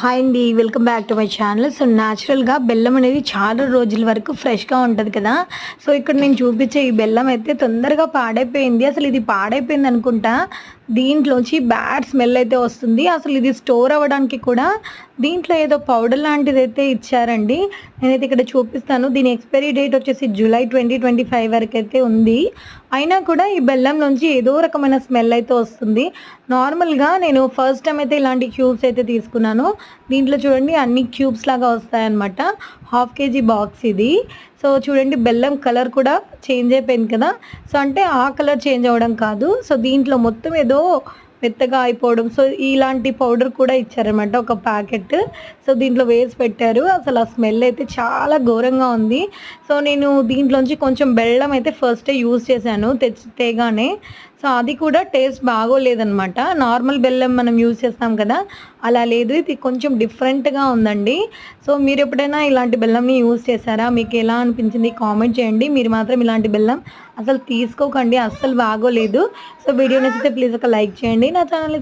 Hi అండి welcome back to my channel. So న్యాచురల్గా బెల్లం అనేది చాలా రోజుల వరకు ఫ్రెష్గా ఉంటుంది కదా. సో ఇక్కడ నేను చూపించే ఈ బెల్లం అయితే తొందరగా పాడైపోయింది. అసలు ఇది పాడైపోయింది అనుకుంటా. దీంట్లోంచి బ్యాడ్ స్మెల్ అయితే వస్తుంది. అసలు ఇది స్టోర్ అవ్వడానికి కూడా దీంట్లో ఏదో పౌడర్ లాంటిది అయితే ఇచ్చారండి. నేనైతే ఇక్కడ చూపిస్తాను. దీని ఎక్స్పైరీ డేట్ వచ్చేసి జూలై ట్వంటీ ట్వంటీ ఫైవ్ వరకు అయితే ఉంది. అయినా కూడా ఈ బెల్లం నుంచి ఏదో రకమైన స్మెల్ అయితే వస్తుంది. నార్మల్గా నేను ఫస్ట్ టైం అయితే ఇలాంటి క్యూబ్స్ అయితే తీసుకున్నాను. దీంట్లో చూడండి అన్ని క్యూబ్స్ లాగా వస్తాయన్నమాట. హాఫ్ కేజీ బాక్స్ ఇది. సో చూడండి బెల్లం కలర్ కూడా చేంజ్ అయిపోయింది కదా. సో అంటే ఆ కలర్ చేంజ్ అవ్వడం కాదు. సో దీంట్లో మొత్తం ఏదో మెత్తగా అయిపోవడం. సో ఇలాంటి పౌడర్ కూడా ఇచ్చారనమాట ఒక ప్యాకెట్. సో దీంట్లో వేసి పెట్టారు. అసలు ఆ స్మెల్ అయితే చాలా ఘోరంగా ఉంది. సో నేను దీంట్లోంచి కొంచెం బెల్లం అయితే ఫస్టే యూజ్ చేశాను తెచ్చి తేగానే. సో అది కూడా టేస్ట్ బాగోలేదనమాట నార్మల్ బెల్లం మనం యూజ్ చేస్తాం కదా అలా లేదు. ఇది కొంచెం డిఫరెంట్గా ఉందండి. సో మీరు ఎప్పుడైనా ఇలాంటి బెల్లంని యూజ్ చేశారా? మీకు ఎలా అనిపించింది? కామెంట్ చేయండి. మీరు మాత్రం ఇలాంటి బెల్లం అసలు తీసుకోకండి. అస్సలు బాగోలేదు. సో వీడియో నచ్చితే ప్లీజ్ ఒక లైక్ చేయండి. नहीं ना चैनल